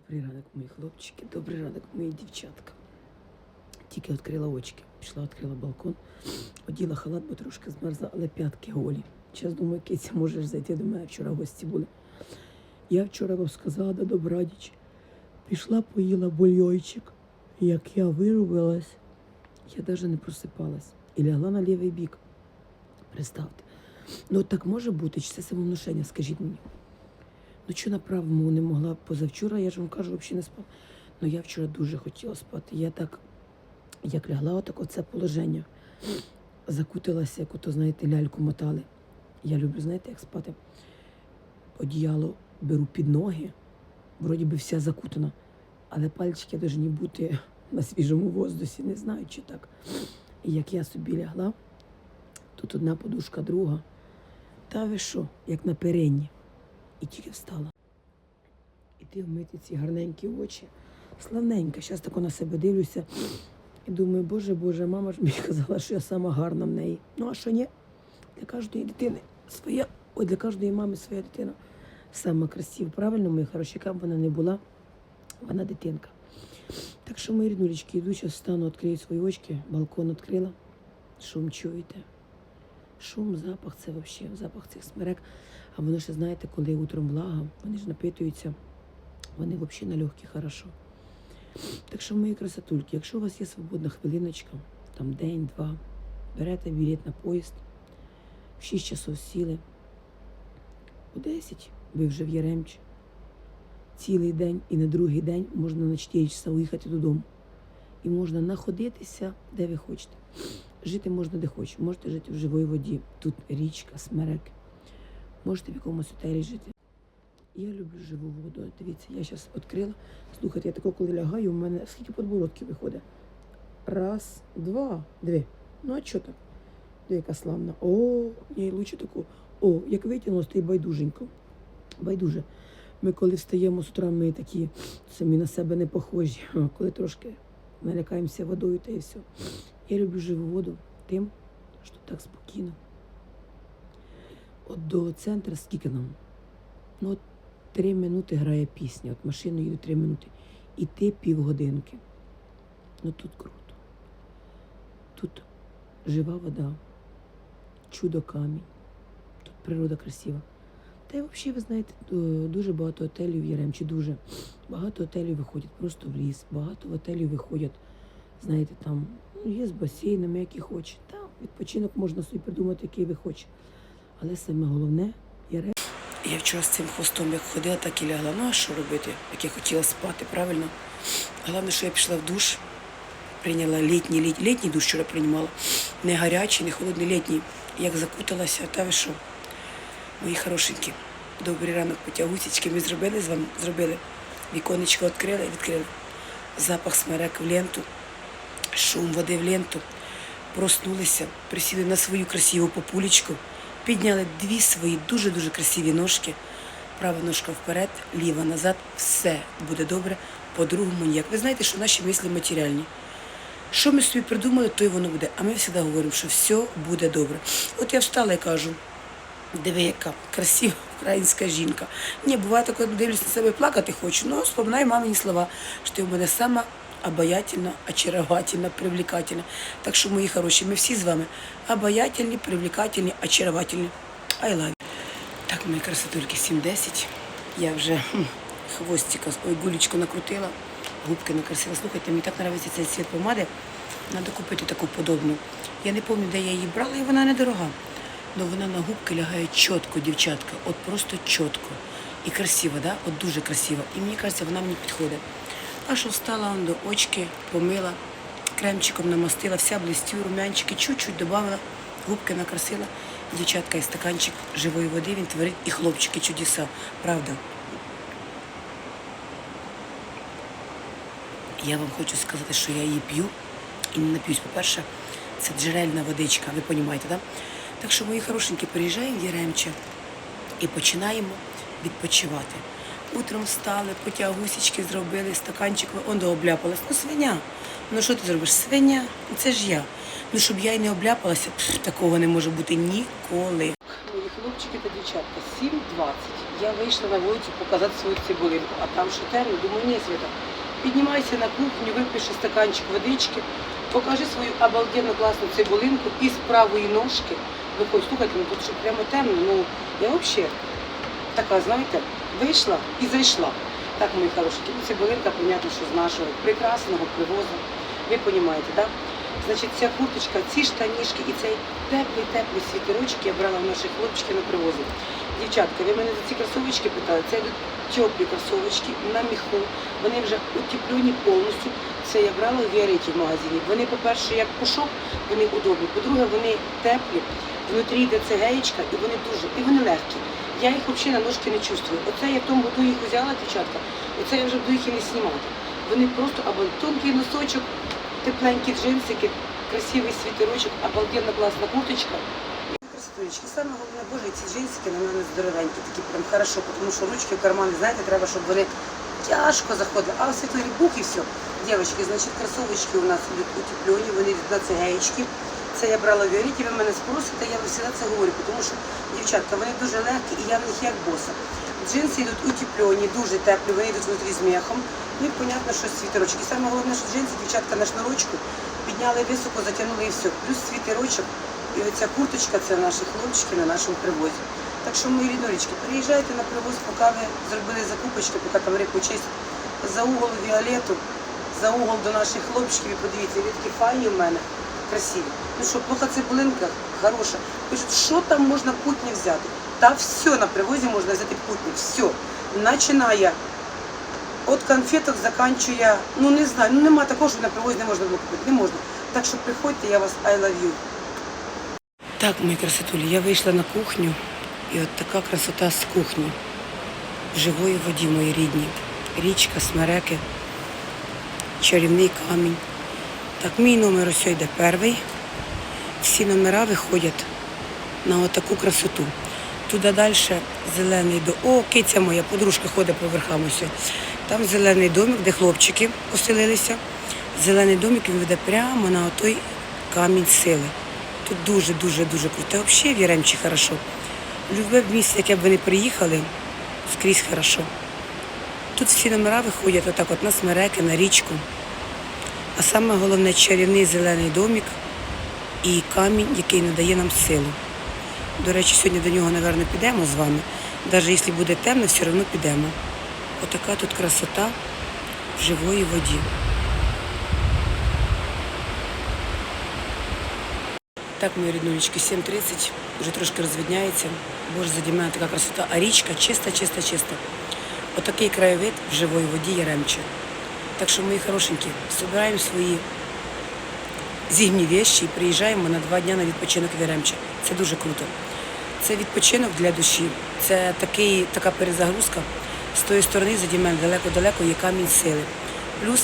Добрий ранок, мої хлопчики, добрий ранок, мої дівчатка. Тільки відкрила очки, пішла, відкрила балкон, оділа халат, бо трошки змерзла, але п'ятки голі. Зараз думаю, киця, можеш зайти до мене, вчора гості були. Я вчора вам сказала до добрадіч. Пішла, поїла бульйойчик. Як я вирубилась, я навіть не просипалась. І лягла на лівий бік. Представте. Ну так може бути, чи це самовнушення, скажіть мені. Ну що на правому не могла позавчора, я ж вам кажу, взагалі не спала. Ну я вчора дуже хотіла спати. Я так, як лягла, отак оце положення. Закутилася, як ото, знаєте, ляльку мотали. Я люблю, знаєте, як спати. Одіяло беру під ноги, вроді би вся закутана, але пальчики повинні бути на свіжому воздусі, не знаю, чи так. І як я собі лягла, тут одна подушка, друга. Та ви що, як на перенні. І тільки встала. Іди вмити ці гарненькі очі. Славненька. Зараз тако на себе дивлюся і думаю, боже, боже, мама ж мені казала, що я сама гарна в неї. Ну а що ні? Для кожної дитини своя, ой, для кожної мами своя дитина сама красива. Правильно, мої хороші, яка б вона не була, вона дитинка. Так що, мої ріднулечки, йду, зараз встану, відкрию свої очки, балкон відкрила. Шум чуєте? Шум, запах це взагалі, запах цих смерек. А воно ще, знаєте, коли утром влага, вони ж напитуються, вони взагалі на легкі хорошо. Так що, мої красотульки, якщо у вас є свободна хвилиночка, там день-два, берете білет на поїзд, в 6 часов сіли, у 10 ви вже в Яремчі. Цілий день і на другий день можна на 4 часа уїхати додому. І можна находитися, де ви хочете. Жити можна де хочете. Можете жити в живій воді. Тут річка, смерек. Можете в якомусь готелі жити. Я люблю живу воду. Дивіться, я зараз відкрила. Слухайте, я тако, коли лягаю, у мене скільки подбородків виходить? Раз, два, дві. Ну, а що так? Дві, яка славна. О, я лучше таку. О, як витягнула, то й байдуженько. Байдуже. Ми коли встаємо з утра, ми такі самі на себе не похожі. Коли трошки налякаємося водою та і все. Я люблю живу воду тим, що так спокійно. От до центру скільки нам? Ну, от три минути грає пісня. От машиною їду три минути. І ти півгодинки. Ну тут круто. Тут жива вода, чудо камінь. Тут природа красива. Та й взагалі, ви знаєте, е, дуже багато готелів в Яремчі, дуже багато готелів виходять просто в ліс, багато готелів виходять, знаєте, там ну, є з басейнами, які хоче. Там відпочинок можна собі придумати, який ви хочете. Але саме головне Ярем. Я вчора з цим хвостом як ходила, так і лягла. Ну а що робити, як я хотіла спати, правильно? Головне, що я пішла в душ, прийняла літній, літній, літній душ вчора приймала. Не гарячий, не холодний, літній. Як закуталася, та ви що? Мої хорошенькі, добрий ранок, потягусічки. Ми зробили з вами, зробили. Віконечко відкрили, відкрили. Запах смерек в ленту, шум води в ленту. Проснулися, присіли на свою красиву популечку, підняли дві свої дуже-дуже красиві ножки. Права ножка вперед, ліва назад. Все буде добре. По-другому ніяк. Ви знаєте, що наші мислі матеріальні. Що ми собі придумали, то й воно буде. А ми завжди говоримо, що все буде добре. От я встала і кажу, диви, яка красива українська жінка. Ні, буває таке, дивлюсь на себе плакати хочу, але вспоминаю мамині слова, що ти в мене сама обаятельна, очаровательна, привлекательна. Так що, мої хороші, ми всі з вами обаятельні, привлекательні, очаровательні. I love you. Так, мої красотульки, 7-10. Я вже хвостика, ой, гулечку накрутила, губки накрасила. Слухайте, мені так подобається цей цвіт помади. Треба купити таку подобну. Я не пам'ятаю, де я її брала, і вона недорога. Але вона на губки лягає чітко, дівчатка. От просто чітко. І красиво, да? От дуже красиво. І мені кажеться, вона мені підходить. А що встала до очки, помила, кремчиком намастила, вся блистю, румянчики, чуть-чуть додавала, губки накрасила. Дівчатка і стаканчик живої води він творить і хлопчики чудеса. Правда. Я вам хочу сказати, що я її п'ю і не нап'юсь. По-перше, це джерельна водичка, ви розумієте, так? Так що, мої хорошенькі, приїжджаємо в Яремче і починаємо відпочивати. Утром встали, потягусічки зробили, стаканчик, он обляпалась. Ну, свиня. Ну що ти зробиш? Свиня, Ну, це ж я. Ну, щоб я й не обляпалася, пф, такого не може бути ніколи. Мої хлопчики та дівчатка, 7.20. Я вийшла на вулицю показати свою цибулинку, а там що темно, думаю, ні, Свята, піднімайся на кухню, випиши стаканчик водички, покажи свою обалденно класну цибулинку і з правої ножки. Виходь, слухайте, ну тут що прямо темно, ну я взагалі така, знаєте, вийшла і зайшла. Так, мої хороші, ну, цибулинка, понятно, що з нашого прекрасного привозу. Ви розумієте, так? Значить, ця курточка, ці штанішки і цей теплий, теплий світерочок я брала в наших хлопчиків на привозі. Дівчатка, ви мене за ці кросовочки питали. Це йдуть теплі кросовочки на міху. Вони вже утеплені повністю. Це я брала у Віареті в магазині. Вони, по-перше, як пушок, вони удобні. По-друге, вони теплі. Внутрі йде цегеєчка, і вони дуже, і вони легкі. Я їх взагалі на ножки не чувствую. Оце я в тому году їх взяла, дівчатка, оце я вже буду їх і не знімати. Вони просто або тонкий носочок, тепленькі джинсики, красивий світерочок, обалденна класна курточка. Красотулечки, саме головне, боже, ці джинсики на мене здоровенькі, такі прям хорошо, тому що ручки в кармани, знаєте, треба, щоб вони тяжко заходили. А світлий бух і все. Дівчатки, значить, кросовочки у нас йдуть утеплені, вони йдуть на цегеєчки. Це я брала в ви мене спросите, я завжди це говорю, тому що, дівчатка, вони дуже легкі і я в них як боса. Джинси йдуть утеплені, дуже теплі, вони йдуть внутрі з м'яхом. Ну і понятно, що світерочок. І саме головне, що джинси, дівчатка, на шнурочку підняли високо, затягнули і все. Плюс світерочок. І оця курточка це наші хлопчики на нашому привозі. Так що, мої ріднорічки, приїжджайте на привоз, поки ви зробили закупочки, поки там рибу чистять, за угол Віолету, за угол до наших хлопчиків і подивіться, такі файні в мене, красиві. Ну що, плохо цибулинка, хороша. Пишуть, що там можна путні взяти? Та все на привозі можна взяти путні, все. Починає від конфеток заканчує, ну не знаю, ну нема такого, що на привозі не можна було купити, не можна. Так що приходьте, я вас I love you. Так, мої красотулі, я вийшла на кухню, і от така красота з кухні. В живої воді, мої рідні. Річка, смереки, чарівний камінь. Так, мій номер ось йде перший. Всі номера виходять на отаку красоту. Туди далі зелений дом. О, киця моя, подружка ходить по верхам ось. Там зелений домик, де хлопчики оселилися. Зелений домик він веде прямо на отой камінь сили. Тут дуже-дуже дуже круто. Взагалі в Яремчі хорошо. Любе місце, яке б вони приїхали, скрізь хорошо. Тут всі номера виходять отак от на смереки, на річку. А саме головне чарівний зелений домик і камінь, який надає нам силу. До речі, сьогодні до нього, напевно, підемо з вами. Навіть якщо буде темно, все одно підемо. Отака тут красота в живої воді. Так, мої ріднулечки, 7.30, вже трошки розвідняється. Боже, заді мене така красота. А річка чиста, чиста, чиста. Отакий краєвид в живої воді Яремче. Так що, мої хорошенькі, збираємо свої зігні вещі і приїжджаємо на два дні на відпочинок в Яремче. Це дуже круто. Це відпочинок для душі. Це такий, така перезагрузка. З тої сторони заді мене далеко-далеко є камінь сили. Плюс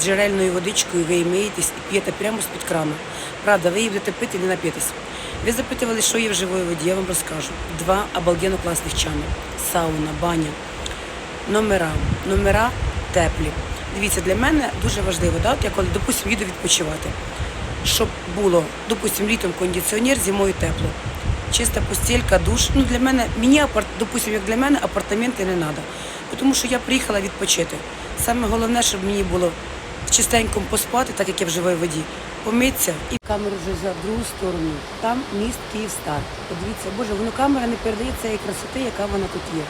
джерельною водичкою ви миєтесь і п'єте прямо з-під крана. Правда, ви її будете пити, не нап'єтесь. Ви запитували, що є в живої воді, я вам розкажу. Два обалденно класних чани. Сауна, баня, номера. Номера теплі. Дивіться, для мене дуже важливо, да, от я коли, допустимо, їду відпочивати, щоб було, допустимо, літом кондиціонер, зимою тепло. Чиста постілька, душ. Ну, для мене, мені, допустимо, як для мене, апартаменти не треба. Тому що я приїхала відпочити. Саме головне, щоб мені було чистенько поспати, так як я в живій воді, помитися. І камеру вже за другу сторону. Там міст Київстар. Подивіться, боже, воно камера не передає цієї красоти, яка вона тут є.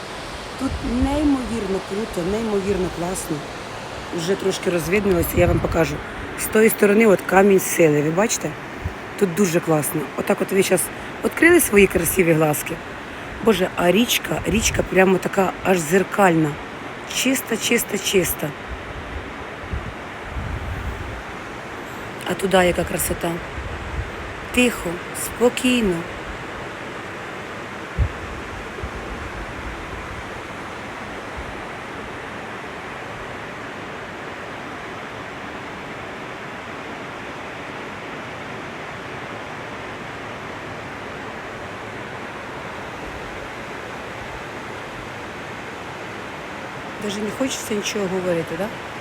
Тут неймовірно круто, неймовірно класно. Вже трошки розвиднилося, я вам покажу. З тої сторони от камінь сили, ви бачите? Тут дуже класно. Отак от ви зараз відкрили свої красиві глазки. Боже, а річка, річка прямо така аж зеркальна. Чиста, чиста, чиста. А туди яка красота. Тихо, спокійно. Даже не хочеться нічого говорити, так? Да?